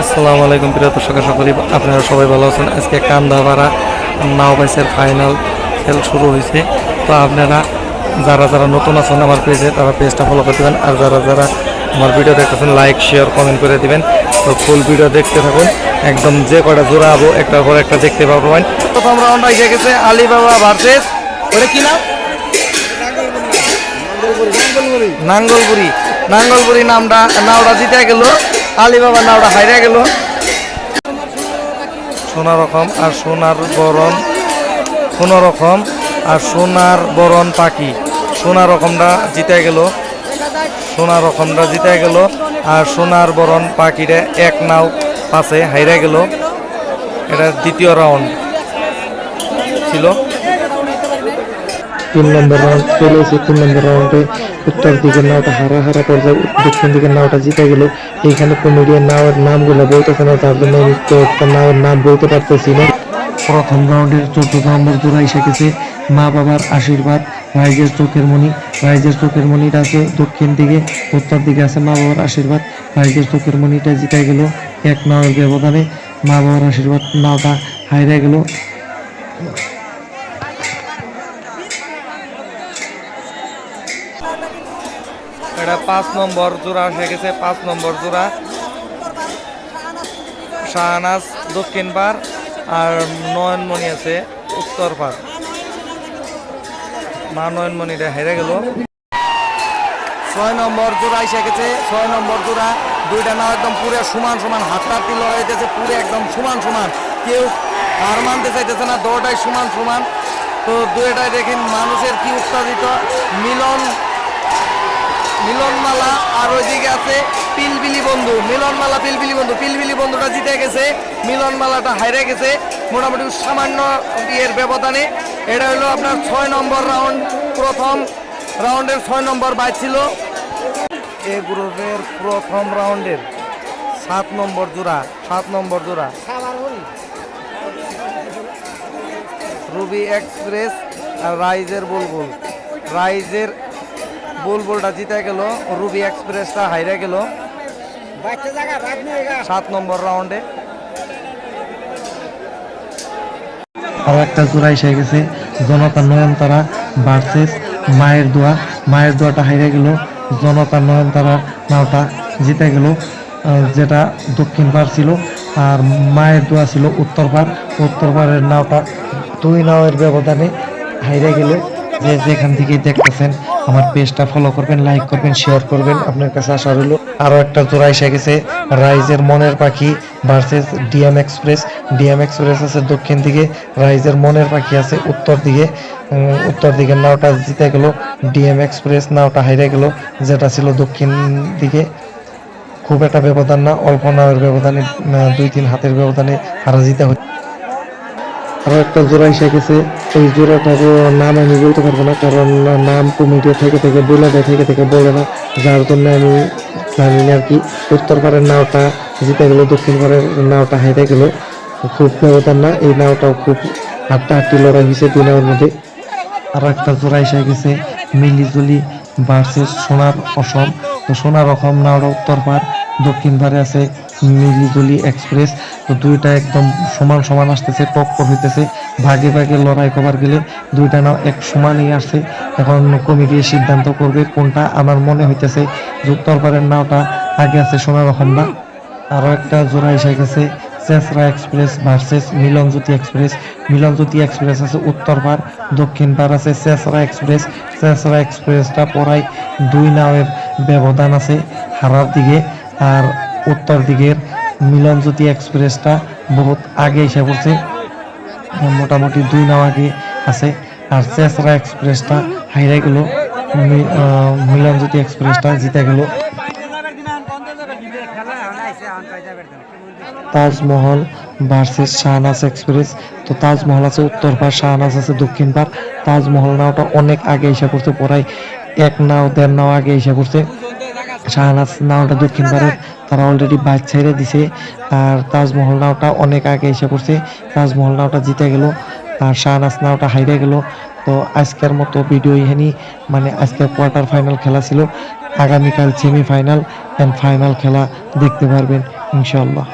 আসসালামু আলাইকুম প্রিয় দর্শক, আশা আপনারা সবাই ভালো আছেন। আজকে নাও বাইসের ফাইনাল খেল শুরু হয়েছে। তো আপনারা যারা যারা নতুন আছেন আমার পেজে, তারা পেজটা ফলো করে দেবেন। আর যারা যারা আমার ভিডিও দেখতেছেন লাইক শেয়ার কমেন্ট করে দিবেন। তো ফুল ভিডিও দেখতে থাকুন। একদম যে কটা জোড়া আবো, একটার পর একটা দেখতে পাবেন প্রথম রাউন্ড এসে গেছে আলিবাবা ভার্সেস ওটা কি নাম? নাঙ্গলপুরি নাঙ্গলপুরি নামটা, নাওটা জিতে গেল। আলিবাবা নাওটা হাইরা গেল। সোনা রকম আর সোনার বরণ কোনো রকম আর সোনার বরণ পাখি। সোনা রকমটা জিতে গেল। সোনা রকমটা জিতে গেল আর সোনার বরণ পাখিটা এক নাও পাশে হাইরা গেল। এটা দ্বিতীয় রাউন্ড ছিল। তিন নম্বর রাউন্ড চলে এসে তিন নম্বর রাউন্ডে উত্তর দিকের নাওটা হারা হারা পর্যায়ে দক্ষিণ দিকের নাওটা জিতে গেল। এইখানে কমেডিয়ান নাওয়ের নামগুলো বলতেছে না, তার জন্য আমি একটা নাওয়ের নাম বলতে পারতেছি না। প্রথম রাউন্ডের চোদ্দ নম্বর জোড়া এসে গেছে। মা বাবার আশীর্বাদ রাইজের চোখের মণি রাইজের চোখের মণিটা আছে দক্ষিণ দিকে, উত্তর দিকে আছে মা বাবার আশীর্বাদ রাইজের চোখের মণিটা জিতে গেল এক নাওয়ের ব্যবধানে। মা বাবার আশীর্বাদ নাওটা হাইরা গেল। এটা পাঁচ নম্বর জোড়া এসে গেছে, পাঁচ নম্বর জোড়া। শাহনাজ দক্ষিণ পার আর নয়নমণি আছে উত্তর পার মা নয়নমণিটা হেরে গেল। ছয় নম্বর জোড়া এসে গেছে, ছয় নম্বর জোড়া। দুইটা নাও একদম পুরো সমান সমান হাতটাতি লড়াইতেছে, পুরো একদম সমান সমান। কেউ হার মানতে চাইতেছে না দৌড়টাই সমান সমান। তো দুইটাই দেখেন মানুষের কি উত্তাদিত মিলন মিলনমালা, আর ওইদিকে আছে পিলবিলি বন্ধু। মিলনমালা, পিলবিলি বন্ধু। পিলবিলি বন্ধুটা জিতে গেছে, মিলনমালাটা হাইরে গেছে। মোটামুটি সামান্য ইয়ের ব্যবধানে। এটা হলো আপনার ছয় নম্বর রাউন্ড, প্রথম রাউন্ডের ছয় নম্বর বাইক ছিল। এ গ্রুপের প্রথম রাউন্ডের সাত নম্বর জোড়া, সাত নম্বর জোড়া। রুবি এক্সপ্রেস আর রাইজের বুলবুল। রাইজের বুলবুলটা জিতে গেল, রুবি এক্সপ্রেসটা হাইরে গেল। সাত নম্বর রাউন্ডে। আর একটা জোড়া এসে গেছে, জনতা নয়নতারা ভার্সেস মায়ের দোয়া। মায়ের দোয়াটা হাইরে গেল, জনতা নয়নতারা নাওটা জিতে গেল যেটা দক্ষিণ পার ছিল। আর মায়ের দোয়া ছিল উত্তর পার উত্তর পারের নাওটা দুই নাওয়ের ব্যবধানে হাইরে গেল। যে যেখান থেকে দেখতেছেন আমার পেজটা ফলো করবেন লাইক করবেন শেয়ার করবেন। আপনার কাছে আশা রইল আরও একটা জোড়া এসে গেছে রাইজের মনের পাখি versus DM express DM express আছে দক্ষিণ দিকে রাইজের মনের পাখি আছে উত্তর দিকে। উত্তর দিকের নাওটা জিতে গেল ডিএম এক্সপ্রেস নাওটা হাইরে গেল, যেটা ছিল দক্ষিণ দিকে। খুব একটা ব্যবধান না, অল্প নাওয়ের ব্যবধানে দুই, তিন হাতের ব্যবধানে হারা জিতে হচ্ছে। আরও একটা জোড়া এসে গেছে। ওই জোড়াটার নাম আমি বলতে পারব না, কারণ নাম কমিটি থেকে থেকে বলে দেয়, থেকে থেকে বলে না। যার জন্য আমি জানি না আর কি, উত্তর পাড়ের নাওটা জিতে গেল, দক্ষিণ পাড়ের নাওটা হেরে গেল। খুব ব্যবধান না, এই নাওটাও খুব হাট্টা হাট্টি লড়াই হয়েছে দুই নাওয়ের মধ্যে। আর একটা জোড়া এসে গেছে, মিলিজুলি ভার্সেস সোনার অসম। তো সোনার অসম নাওটা উত্তর পার দক্ষিণ পারে আছে মিলিজুলি এক্সপ্রেস। তো দুইটা একদম সমান সমান আসতেছে, টক্কর হইতেছে। ভাগে ভাগে লড়াই করার গেলে দুইটা নাও এক সমানই আসছে এখন কমিটি সিদ্ধান্ত করবে কোনটা। আমার মনে হইতেছে যে উত্তর পারের নাওটা আগে আছে সোনার অসমটা আরও একটা জোড়া এসে গেছে, চেসরা express versus Milanjyoti express. Milanjyoti express আছে উত্তর পার দক্ষিণ পার আছে চেসরা এক্সপ্রেস। চেসরা এক্সপ্রেসটা পড়ায় দুই নাওয়ের ব্যবধান আছে হারার দিকে। আর উত্তর দিকের মিলনজ্যোতি এক্সপ্রেসটা বহুত আগে এসে পড়ছে। মোটামুটি দুই নাও আগে আছে। আর চেসরা এক্সপ্রেসটা হাইরে গেল। মিলনজ্যোতি এক্সপ্রেসটা জিতে গেল। Taj Mahal versus Shahnaz express. তো তাজমহল আছে উত্তর পার শাহনাজ আছে দক্ষিণ পার তাজমহল নাওটা অনেক আগে এসে করছে প্রায় এক নাও, দেড় নাও আগে এসে করছে শাহনাজ নাওটা দক্ষিণ পারের তারা অলরেডি বাইক ছেড়ে দিছে। আর তাজমহল নাওটা অনেক আগে এসে করছে তাজমহল নাওটা জিতে গেল, আর শাহনাজ নাওটা হাইরে গেল। তো আজকের মতো ভিডিও এখানেই। মানে আজকের কোয়ার্টার ফাইনাল খেলা ছিল। আগামীকাল সেমিফাইনাল অ্যান্ড ফাইনাল খেলা দেখতে পারবেন ইনশাল্লাহ